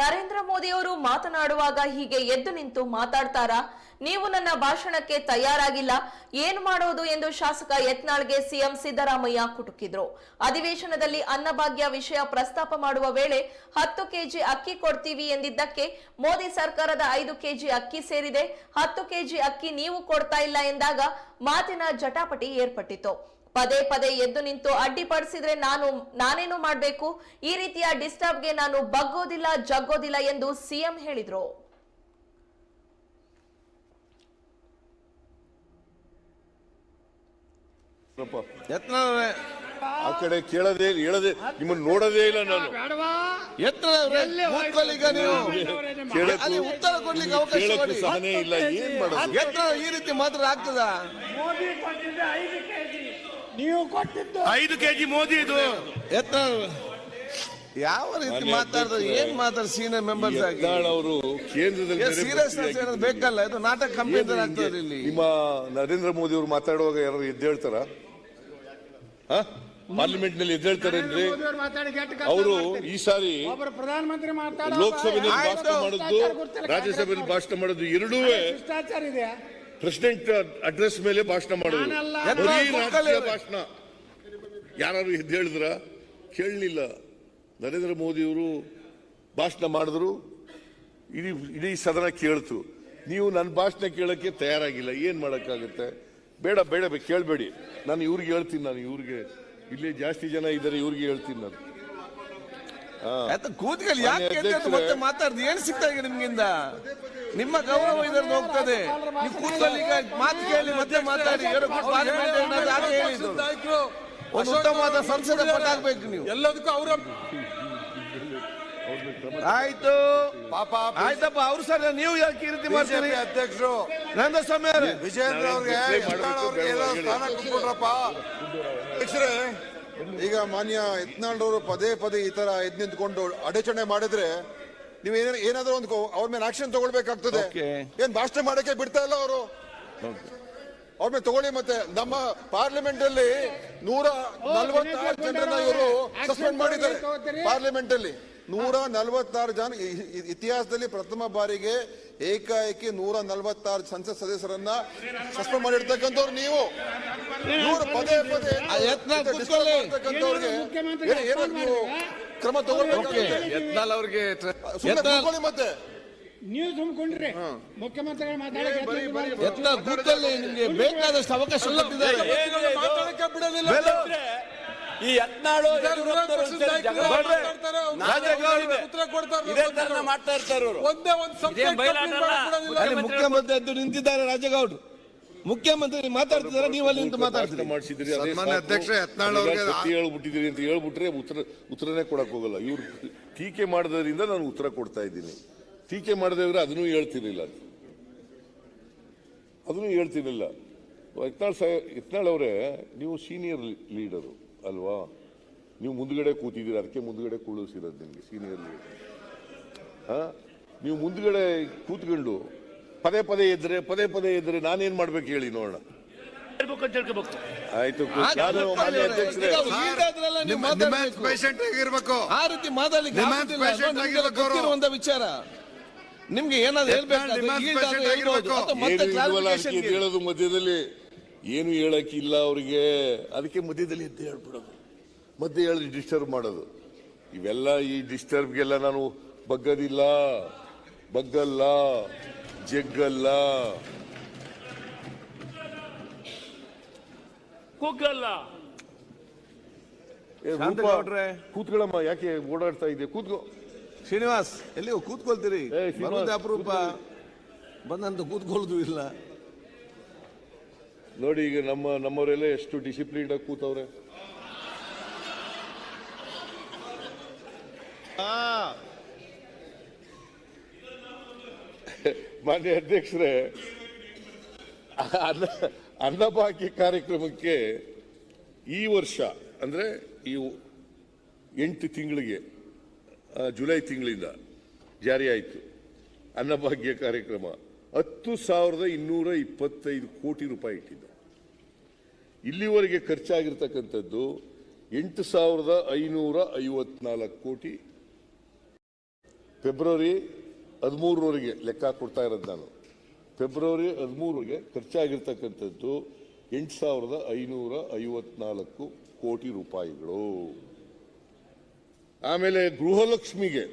ನರೇಂದ್ರ ಮೋದಿಯವರು ಮಾತನಾಡುವಾಗ ಹೀಗೆ ಎದ್ದು ನಿಂತು ಮಾತಾಡ್ತಾರಾ? ನೀವು ನನ್ನ ಭಾಷಣಕ್ಕೆ ತಯಾರಾಗಿಲ್ಲ. ಏನು ಮಾಡೋದು ಎಂದು ಶಾಸಕ ಯತ್ನಾಳ್ಗೆ ಸಿಎಂ ಸಿದ್ದರಾಮಯ್ಯ ಕುಟುಕಿದ್ರು. ಅಧಿವೇಶನದಲ್ಲಿ ಅನ್ನಭಾಗ್ಯ ವಿಷಯ ಪ್ರಸ್ತಾಪ ಮಾಡುವ ವೇಳೆ ಹತ್ತು ಕೆಜಿ ಅಕ್ಕಿ ಕೊಡ್ತೀವಿ ಎಂದಿದ್ದಕ್ಕೆ ಮೋದಿ ಸರ್ಕಾರದ ಐದು ಕೆಜಿ ಅಕ್ಕಿ ಸೇರಿದೆ. ಹತ್ತು ಕೆಜಿ ಅಕ್ಕಿ ನೀವು ಕೊಡ್ತಾ ಇಲ್ಲ ಎಂದಾಗ ಮಾತಿನ ಜಟಾಪಟಿ ಏರ್ಪಟ್ಟಿತು ಪದೇ ಪದೇ ಎದ್ದು ನಿಂತು ಅಡ್ಡಿಪಡಿಸಿದ್ರೆ ನಾನು ನಾನೇನು ಮಾಡಬೇಕು? ಈ ರೀತಿಯ ಡಿಸ್ಟರ್ಬ್ಗೆ ನಾನು ಬಗ್ಗೋದಿಲ್ಲ ಜಗ್ಗೋದಿಲ್ಲ ಎಂದು ಸಿಎಂ ಹೇಳಿದ್ರು. ಯತ್ನ ಆ ಕಡೆ ಕೇಳದೇ ಹೇಳದೆ ನಿಮ್ಮನ್ನು ನೋಡದೇ ಇಲ್ಲ ನಾನು. ಯತ್ನವ್ರೆ ಕೂತ್ಕೊಳ್ಳಿ ಈಗ ನೀವು. ಅಲ್ಲಿ ಉತ್ತರ ಕೊಡ್ಲಿಕ್ಕೆ ಅವಕಾಶ ಕೊಡಿ. ಸಹನೆ ಇಲ್ಲ ಏನ್ ಮಾಡೋದು? ಎತ್ತರ ಈ ರೀತಿ ಮಾತ್ರ ಆಗ್ತದ? ಮೋದಿ ಕೊಟ್ಟಿದ್ದೆ ಐದು ಕೆಜಿ. ನೀವು ಕೊಟ್ಟಿದ್ದು ಐದು ಕೆಜಿ ಮೋದಿ ಇದು. ಎತ್ತರ ಯಾವ ರೀತಿ ಅಧ್ಯಕ್ಷರೇ, ಏನ್ ಮಾತಾಡ ಸೀನಿಯರ್ ಮೆಂಬರ್ಸ್ ಆಗಿ? ಅವರು ಕೇಂದ್ರದಲ್ಲಿ ಸೀರಿಯಸ್ ಸೀರಿಯಸ್ನೆಸ್ ಪರಿಸ್ಥಿತಿ ಬೇಕಲ್ಲ ಇದು ನಾಟಕ ಕಂಪನಿ? ಆಗ್ತದೆ ಇಲ್ಲಿ. ನಿಮ್ಮ ನರೇಂದ್ರ ಮೋದಿ ಅವರು ಮಾತಾಡುವಾಗ ಯಾರು ಎದ್ದೇಳ್ತಾರ? ಪಾರ್ಲಿಮೆಂಟ್ನಲ್ಲಿ ಎದ್ದೇಳ್ತಾರೇನ್ರಿ ಮಾತಾಡಿ ಅವರು ಈ ಸಾರಿ ಪ್ರಧಾನಮಂತ್ರಿ ಮಾತಾಡೋ ಲೋಕಸಭೆಯಲ್ಲಿ ಭಾಷಣ ಮಾಡುದು ರಾಜ್ಯಸಭೆಯಲ್ಲಿ ಭಾಷಣ ಮಾಡುದು ಎರಡೂ ಶಿಷ್ಟಾಚಾರ ಇದೆ. ಪ್ರೆಸಿಡೆಂಟ್ ಅಡ್ರೆಸ್ ಮೇಲೆ ಭಾಷಣ ಮಾಡೋದು. ಭಾಷಣ. ಯಾರು ಎದ್ದು ಹೇಳಿದ್ರ? ಕೇಳಲಿಲ್ಲ. ನರೇಂದ್ರ ಮೋದಿಯವರು ಭಾಷಣ ಮಾಡಿದ್ರು. ಇಡೀ ಇಡೀ ಸದನ ಕೇಳ್ತು. ನೀವು ನನ್ನ ಭಾಷಣ ಕೇಳಕ್ಕೆ ತಯಾರಾಗಿಲ್ಲ. ಏನ್ ಮಾಡೋಕ್ಕಾಗುತ್ತೆ? ಬೇಡ ಬೇಡ ಕೇಳ್ಬೇಡಿ. ನಾನು ಇವ್ರಿಗೆ ಹೇಳ್ತೀನಿ ನಾನು ಇವ್ರಿಗೆ ಇಲ್ಲಿ ಜಾಸ್ತಿ ಜನ ಇದ್ದಾರೆ ಇವ್ರಿಗೆ ಹೇಳ್ತೀನಿ ನಾನು. ಕೂತ್ಕೊಳ್ಳಿ. ಯಾಕೆ ಮತ್ತೆ. ಮಾತಾಡ್ದು. ಏನ್ ಸಿಗ್ತಾ ಇದೆ ನಿಮ್ಗಿಂದ? ನಿಮ್ಮ ಗೌರವ ಇದರಲ್ಲಿ ಹೋಗ್ತದೆ. ನೀವು ಈಗ ಮಾತು ಕೇಳಿ ಮತ್ತೆ ಮಾತಾಡಿ. ಏನೋ ಕೂತ್ ಪಾರ್ಲಿಮೆಂಟ್ ಏನಾದ್ರು ಹಾಗೆ ಹೇಳಿದ್ದು. ಒಂದು ಉತ್ತಮವಾದ ಸಂಸದ ಪಟ್ಟ ನೀವು. ಎಲ್ಲದಕ್ಕೂ ಅವರ ಆಯ್ತು. ಆಯ್ತಪ್ಪ ಅವ್ರು ಸರ್ ನೀವು ಯಾಕೆ ಈ ರೀತಿ ಮಾಡ್ತೀರಿ? ಅಧ್ಯಕ್ಷರು. ನಂದ ಸಮಯ ಅವರೇ ವಿಜಯೇಂದ್ರ ಅವ್ರಿಗೆ ಸ್ಥಾನ ಕೊಟ್ಬಿಟ್ರಪ್ಪ ಅಧ್ಯಕ್ಷರೇ ಈಗ ಮಾನ್ಯ ಯತ್ನಾಳ್ ಪದೇ ಪದೇ ಈ ತರ ಎದ್ ನಿಂತ್ಕೊಂಡು ಅಡಚಣೆ ಮಾಡಿದ್ರೆ ನೀವು ಏನಾದ್ರು ಏನಾದ್ರೂ ಒಂದು ಕೊ- ಅವ್ರ ಮೇಲೆ ಆಕ್ಷನ್ ತಗೊಳ್ಬೇಕಾಗ್ತದೆ. ಏನ್ ಭಾಷಣ ಮಾಡಕ್ಕೆ ಬಿಡ್ತಾ ಇಲ್ಲ ಅವರು? ಅವ್ರ ಮೇಲೆ ತಗೊಳ್ಳಿ ಮತ್ತೆ. ನಮ್ಮ ಪಾರ್ಲಿಮೆಂಟ್ ಅಲ್ಲಿ ನೂರ ನಲ್ವತ್ತಾರು ಜನರನ್ನ ಇವರು ಸಸ್ಪೆಂಡ್ ಮಾಡಿದ್ದಾರೆ. ಪಾರ್ಲಿಮೆಂಟ್ ಅಲ್ಲಿ ನೂರ ನಲವತ್ತಾರು ಜನ ಇತಿಹಾಸದಲ್ಲಿ ಪ್ರಥಮ ಬಾರಿಗೆ ಏಕಾಏಕಿ ನೂರ ನಲವತ್ತಾರು ಸಂಸತ್ ಸದಸ್ಯರನ್ನ ಸಸ್ಪೆಂಡ್ ಮಾಡಿರ್ತಕ್ಕಂಥವ್ರು ನೀವು. ಪದೇ ಪದೇ ನೀವು ಕ್ರಮ ತಗೊಳ್ಬೇಕು ಮತ್ತೆ. ನೀವು ತುಂಬಿಕೊಂಡ್ರಿ ಮುಖ್ಯಮಂತ್ರಿಗಳು ಮಾತಾಡಿ ಯತ್ನಾಳ್ ಕೂತ್ಕೊಳ್ಳಿ ನಿಮ್ಗೆ ಬೇಕಾದಷ್ಟು ಅವಕಾಶ ಕೊಟ್ಟಿದ್ದಾರೆ. ಮಾತಾಡಕ್ಕೆ ಬಿಡಲಿಲ್ಲ. ಬೇಡ. ಈ ಯತ್ನಾಳು ಮಾಡ್ತಾ ಇರ್ತಾರೆ ಮುಖ್ಯಮಂತ್ರಿ ಎದ್ದು ನಿಂತಿದ್ದಾರೆ ರಾಜಗೌಡ್ರು. ಮುಖ್ಯಮಂತ್ರಿ ಮಾತಾಡ್ತಿದ್ದಾರೆ ನೀವು ಅಲ್ಲಿ ನಿಂತು ಮಾತಾಡ್ತೀರಿ. ಮಾಡಿಸಿದ್ರಿ ಸನ್ಮಾನ್ಯ. ಅಧ್ಯಕ್ಷ ಯತ್ನಾಳ್ ಹೇಳ್ಬಿಟ್ಟಿದ್ದೀರಿ ಅಂತ ಹೇಳ್ಬಿಟ್ರೆ ಉತ್ತರ ಉತ್ತರನೇ ಕೊಡಕ್ ಹೋಗಲ್ಲ. ಇವ್ರು ಟೀಕೆ ಮಾಡಿದ್ರಿಂದ ನಾನು ಉತ್ತರ ಕೊಡ್ತಾ ಇದ್ದೀನಿ. ಟೀಕೆ ಮಾಡಿದ್ರೆ ಅದನ್ನೂ ಹೇಳ್ತಿರ್ಲಿಲ್ಲ. ಅದನ್ನೂ ಹೇಳ್ತಿರ್ಲಿಲ್ಲ. ಯತ್ನಾಳ್ ಸಾಹೇಬ್ ಯತ್ನಾಳ್ ಅವರೇ ನೀವು ಸೀನಿಯರ್ ಲೀಡರು. ಅಲ್ವಾ? ನೀವು ಮುಂದ್ಗಡೆ ಕೂತಿದ್ದೀರ? ಅದಕ್ಕೆ ಮುಂದ್ಗಡೆ ಕೂಳಿಸಿರೋದು ನಿಮಗೆ ಸೀನಿಯರ್ ಲೀಡರ್ ಹಾ? ನೀವು ಮುಂದ್ಗಡೆ ಕೂತ್ಕೊಂಡು ಪದೇ ಪದೇ ಇದ್ರೆ ಪದೇ ಪದೇ ಇದ್ರೆ ನಾನೇನ್ ಮಾಡ್ಬೇಕು ಹೇಳಿ ನೋಡೋಣ. ಹೇಳ್ಬೇಕು ಅಂತ ಹೇಳ್ಕೋಬೇಕು ಆಯ್ತು. ಗೊತ್ತಿರುವಂತ ವಿಚಾರ. ನಿಮ್ಗೆ ಏನಾದ್ರು. ಹೇಳೋದು ಮಧ್ಯದಲ್ಲಿ ಏನು ಹೇಳಕಿಲ್ಲ ಅವರಿಗೆ. ಅದಕ್ಕೆ ಮಧ್ಯದಲ್ಲಿ ಎದ್ದು ಹೇಳ್ಬಿಡೋದು. ಮಧ್ಯೆ ಹೇಳಿ ಡಿಸ್ಟರ್ಬ್ ಮಾಡೋದು. ಇವೆಲ್ಲ ಈ ಡಿಸ್ಟರ್ಬ್ಗೆಲ್ಲ ನಾನು ಬಗ್ಗದಿಲ್ಲ ಬಗ್ಗಲ್ಲ ಜಗ್ಗಲ್ಲ. ಕುಗ್ಗಲ್ಲ. ಏ, ರೂಪ, ಶಾಂತಗೌಡ್ರೆ. ಕೂತ್ಕೊಳ್ಳಮ್ಮ ಯಾಕೆ ಓಡಾಡ್ತಾ ಇದೆ ಕೂತ್ಕೋ. ಶ್ರೀನಿವಾಸ್ ಎಲ್ಲಿ ಕೂತ್ಕೊಳ್ತೀರಿ? ಅಪರೂಪ. ಬಂದಂತ ಕೂತ್ಕೊಳ್ಳೋದು ಇಲ್ಲ. ನೋಡಿ ಈಗ ನಮ್ಮ ನಮ್ಮವರೆಲ್ಲ ಎಷ್ಟು ಡಿಸಿಪ್ಲಿನ್ಡ್ ಆಗಿ ಕೂತವ್ರೆ. ಮಾನ್ಯ ಅಧ್ಯಕ್ಷರೇ ಅನ್ನ ಅನ್ನಭಾಗ್ಯ ಕಾರ್ಯಕ್ರಮಕ್ಕೆ ಈ ವರ್ಷ ಅಂದ್ರೆ ಈ ಎಂಟು ತಿಂಗಳಿಗೆ ಜುಲೈ ತಿಂಗಳಿಂದ ಜಾರಿಯಾಯಿತು ಆಯಿತು ಅನ್ನಭಾಗ್ಯ ಕಾರ್ಯಕ್ರಮ. ಹತ್ತು ಸಾವಿರದ ಇನ್ನೂರ ಇಪ್ಪತ್ತೈದು ಕೋಟಿ ರೂಪಾಯಿ ಇಟ್ಟಿದ್ದು. ಇಲ್ಲಿವರೆಗೆ ಖರ್ಚಾಗಿರ್ತಕ್ಕಂಥದ್ದು ಎಂಟು ಸಾವಿರದ ಐನೂರ ಐವತ್ನಾಲ್ಕು ಕೋಟಿ. ಫೆಬ್ರವರಿ ಹದಿಮೂರರವರೆಗೆ ಲೆಕ್ಕ ಕೊಡ್ತಾ ಇರೋದು ನಾನು. ಫೆಬ್ರವರಿ ಹದಿಮೂರರಿಗೆ ಖರ್ಚಾಗಿರ್ತಕ್ಕಂಥದ್ದು ಎಂಟು ಸಾವಿರದ ಐನೂರ ಐವತ್ನಾಲ್ಕು ಕೋಟಿ ರೂಪಾಯಿಗಳು. ಆಮೇಲೆ ಗೃಹಲಕ್ಷ್ಮಿಗೆ